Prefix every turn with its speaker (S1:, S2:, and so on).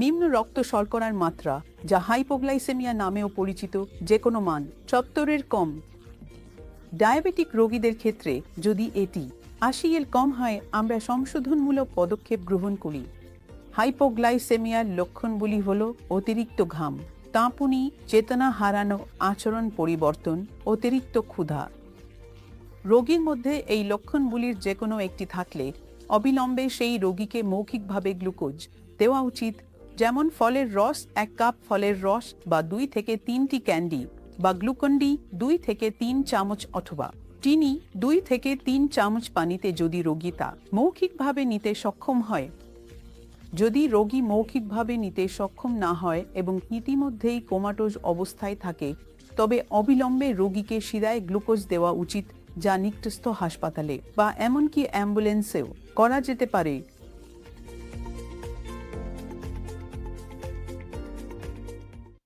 S1: নিম্ন রক্ত শর্করার মাত্রা, যা হাইপোগ্লাইসেমিয়া নামেও পরিচিত যে কোনো মান চত্বরের কম। ডায়াবেটিক রোগীদের ক্ষেত্রে যদি এটি আশি এর কম হয়, আমরা সংশোধনমূলক পদক্ষেপ গ্রহণ করি। হাইপোগ্লাইসেমিয়ার লক্ষণগুলি হল অতিরিক্ত ঘাম, তাঁপুনি, চেতনা হারানো আচরণ পরিবর্তন, অতিরিক্ত ক্ষুধা। রোগীর মধ্যে এই লক্ষণগুলির যে কোনো একটি থাকলে অবিলম্বে সেই রোগীকে মৌখিকভাবে গ্লুকোজ দেওয়া উচিত যেমন ফলের রস, এক কাপ ফলের রস বা দুই থেকে তিনটি ক্যান্ডি বা গ্লুকন্ডি দুই থেকে তিন চামচ অথবা চিনি দুই থেকে তিন চামচ পানিতে যদি রোগী তা মৌখিকভাবে নিতে সক্ষম হয়। যদি রোগী মৌখিকভাবে নিতে সক্ষম না হয় এবং ইতিমধ্যেই কোমাটোজ অবস্থায় থাকে, তবে অবিলম্বে রোগীকে শিরায় গ্লুকোজ দেওয়া উচিত যা নিকটস্থ হাসপাতালে বা এমনকি অ্যাম্বুলেন্সেও করা যেতে পারে।